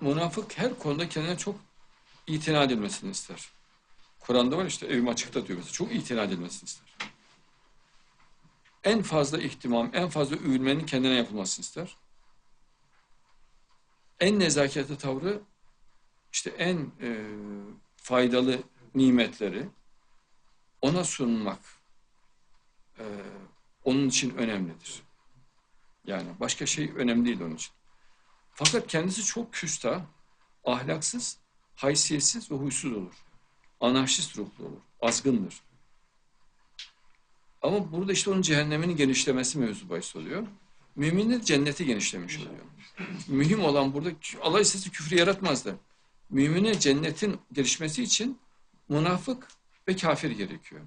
münafık her konuda kendine çok itina edilmesini ister. Kur'an'da var işte evim açıkta diyor mesela. Çok itina edilmesini ister. En fazla ihtimam, en fazla övülmenin kendine yapılmasını ister. En nezaketli tavrı işte en e, faydalı nimetleri ona sunmak e, onun için önemlidir. Yani başka şey önemli değil onun için. Fakat kendisi çok küstah, ahlaksız, haysiyetsiz ve huysuz olur. Anarşist ruhlu olur, azgındır. Ama burada işte onun cehenneminin genişlemesi mevzu bahis oluyor. Müminin cenneti genişlemiş oluyor. Mühim olan burada Allah istese küfrü yaratmazdı. Müminin cennetin gelişmesi için münafık ve kafir gerekiyor.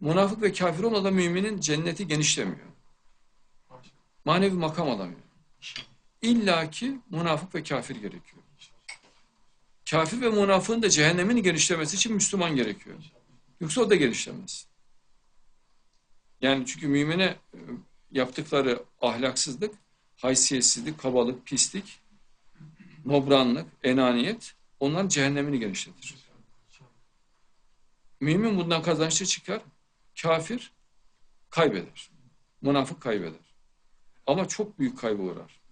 Münafık ve kafir olmadan müminin cenneti genişlemiyor. Manevi makam alamıyor. İlla ki münafık ve kafir gerekiyor. Kafir ve münafığın da cehennemin genişlemesi için Müslüman gerekiyor. Yoksa o da genişlemez. Yani çünkü mümine e, yaptıkları ahlaksızlık, haysiyetsizlik, kabalık, pislik, nobranlık, enaniyet onların cehennemini genişletir. Mümin bundan kazançlı çıkar, kafir kaybeder. Münafık kaybeder. Ama çok büyük kaybı uğrar.